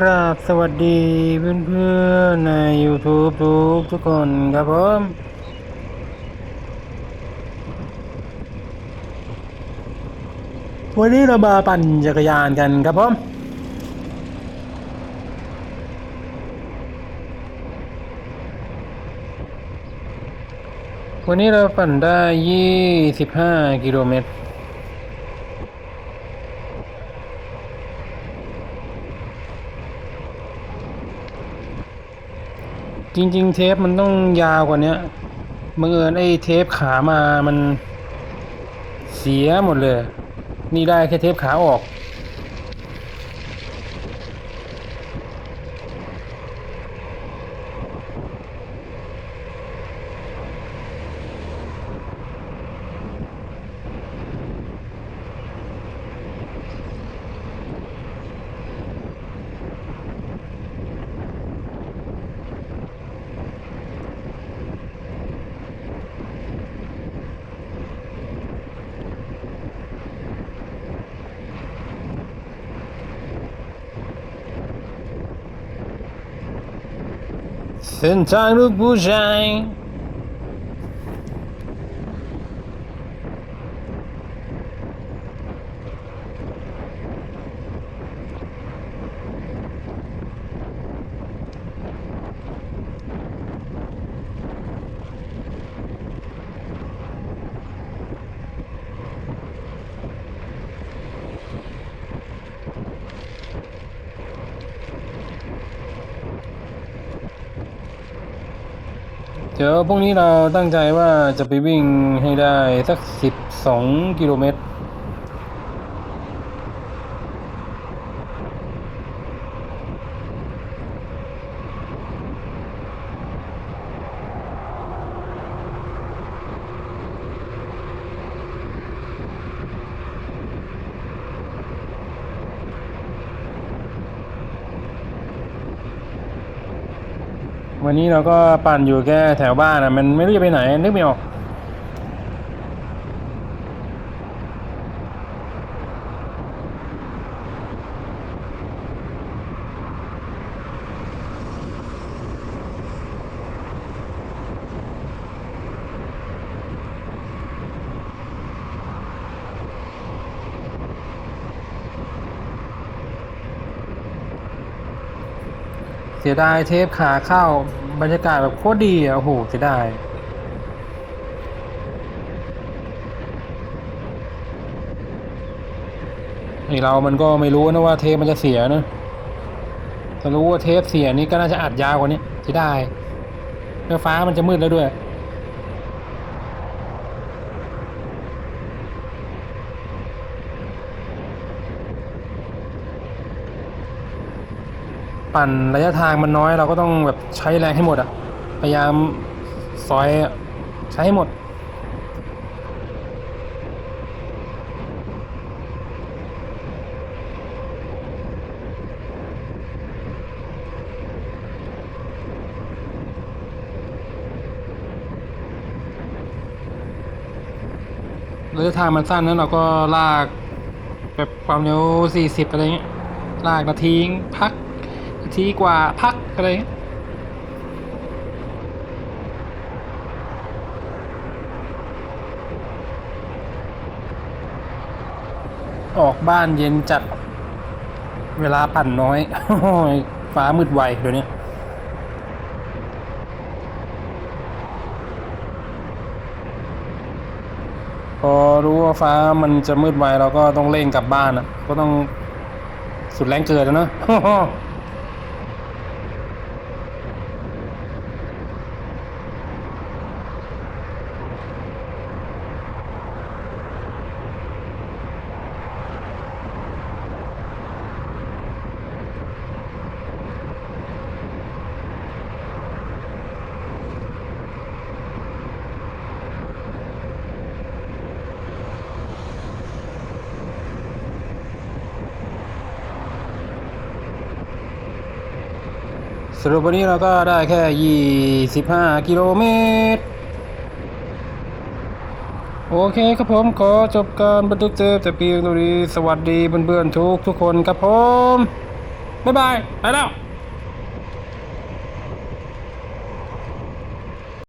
กราบสวัสดีเพื่อนๆใน YouTube ทุกทุกคนครับผมวันนี้เรามาปั่นจักรยานกันครับผมวันนี้เราปั่นได้ 25 กิโลเมตร จริง ๆ เทปมันต้องยาวกว่านี้บังเอิญไอ้เทปขามามันเสียหมดเลย นี่ได้แค่เทปขาออก เส้นทางลูกผู้ชาย เดี๋ยวพรุ่งนี้เราตั้งใจว่าจะไปวิ่งให้ได้สักสิบสองกิโลเมตร วันนี้เราก็ปั่นอยู่แค่แถวบ้านอะ มันไม่รู้จะไปไหนนึกไม่ออก สียดายเทปขาเข้าบรรยากาศแบบโคตรดีอะโอ้โหเสียดายไอเรามันก็ไม่รู้นะว่าเทปมันจะเสียนะถ้ารู้ว่าเทปเสียนี่ก็น่าจะอัดยาวกว่านี้เสียดายเมื่อฟ้ามันจะมืดแล้วด้วย ปั่นระยะทางมันน้อย เราก็ต้องแบบใช้แรงให้หมดอะพยายามซอยใช้ให้หมดระยะทางมันสั้นนั้นเราก็ลากแบบความเร็ว40อะไรเงี้ยลากนาทีพัก ทีกว่าพักอะไรออกบ้านเย็นจัด เวลาปั่นน้อย ฟ้ามืดไวเดี๋ยวนี้พอรู้ว่าฟ้ามันจะมืดไวเราก็ต้องเร่งกลับบ้านอะก็ต้องสุดแรงเกิดแล้วเนอะ รุปวันนี้เราก็ได้แค่ 25 กิโลเมตร โอเคครับผมขอจบการบันทึกเทปแต่เพียงเท่านี้สวัสดีเพื่อนๆทุกทุกคนครับผม บ๊ายบาย ไปแล้ว